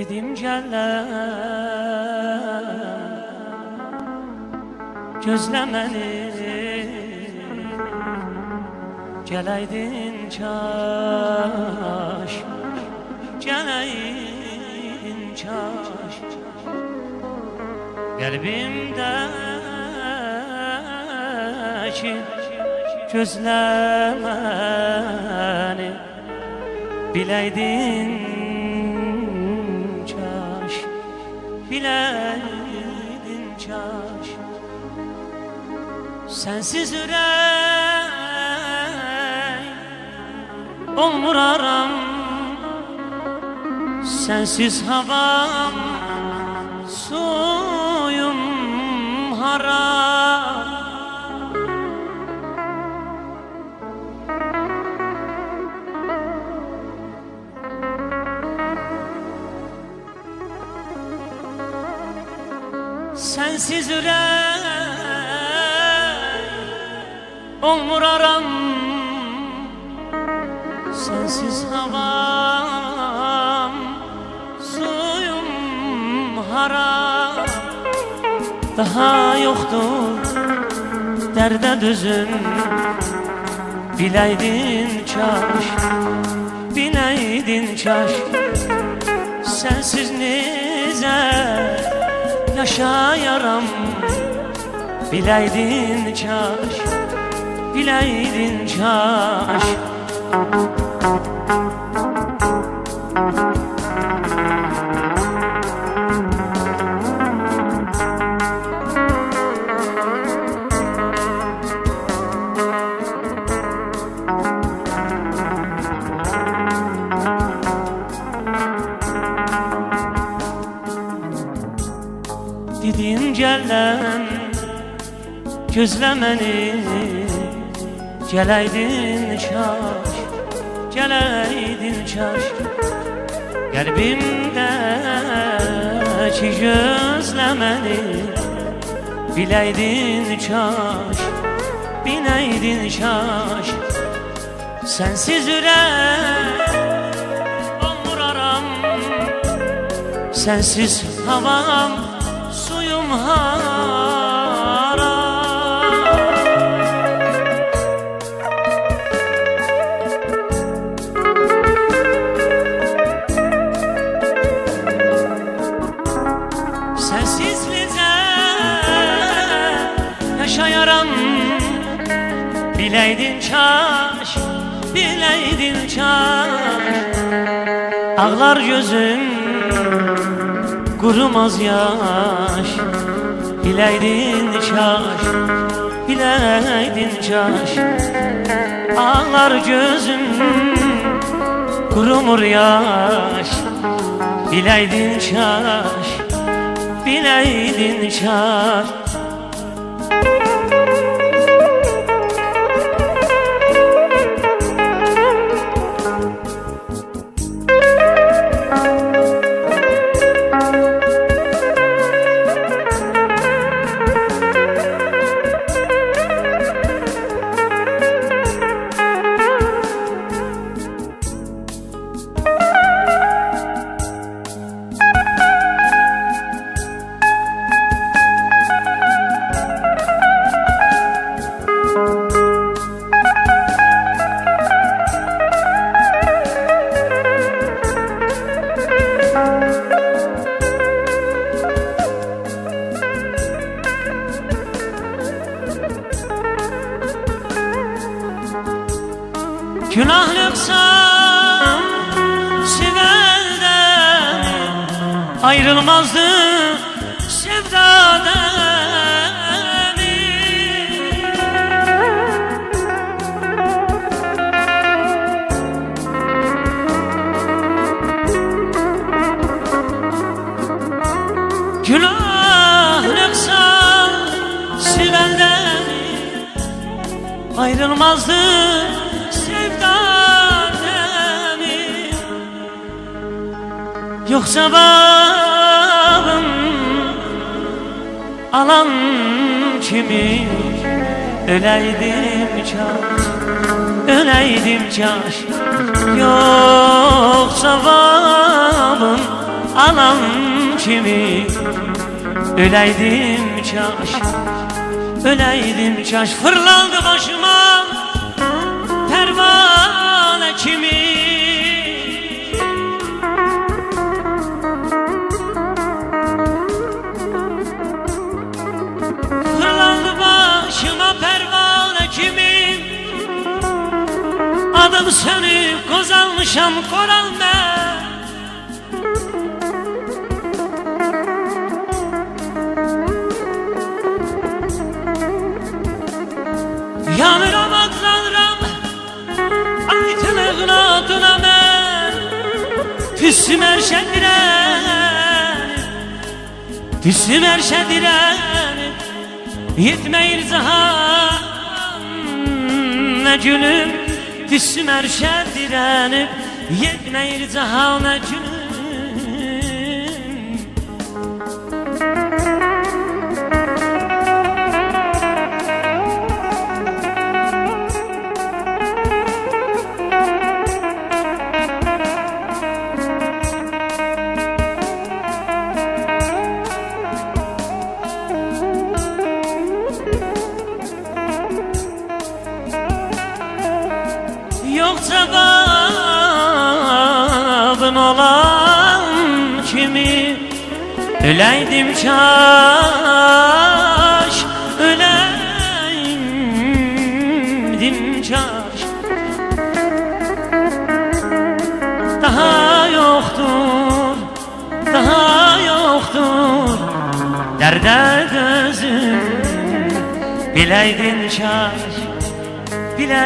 Dedim gelle Gözlemeni. Geleydin çaş Geleydin çaş. Kalbimdeki Gözlemeni Bileydin. çaş Bileydin çaş Sensiz yürek Olmur aram. Sensiz havam Suyum haram Sensiz yürek Olmur aram. Sensiz havam Suyum haram. Daha yoktur Derde düzüm Bileydin çaş Bileydin çaş. Sensiz nize yaşayaram Bileydin çaş Bileydin çaş Gözlemeni. Geleydin çaş Geleydin çaş Kalbimdeki gözlemeni. Bileydin çaş Bileydin çaş Sensiz yürek Olmur aram. Sensiz havam Suyum haram Bileydin çaş, bileydin çaş. Ağlar gözüm, kurumaz yaş. Bileydin çaş, bileydin çaş. Ağlar gözüm, kurumur yaş. Bileydin çaş, bileydin çaş Günahlıksam Sibel'den Ayrılmazdı sevdadan Günahlıksam Sibel'den Ayrılmazdı Yoksa babım alan kimi? Öleydim çaş, öleydim çaş Yoksa babım alan kimi? Öleydim çaş Öleydim çaş Fırlandı başıma Pervane kimi Fırlandı başıma pervane kimi Adım sönüp koz almışam koral ben Tüssüm erşediren Tüssüm erşediren Yetmeyir zahan Ne gülüm. Tüssüm erşediren Yetmeyir zahan ne gülüm Öleydim çaş Öleydim çaş. Daha yoktur Daha yoktur. Derde gözüm Bileydin çaş Bile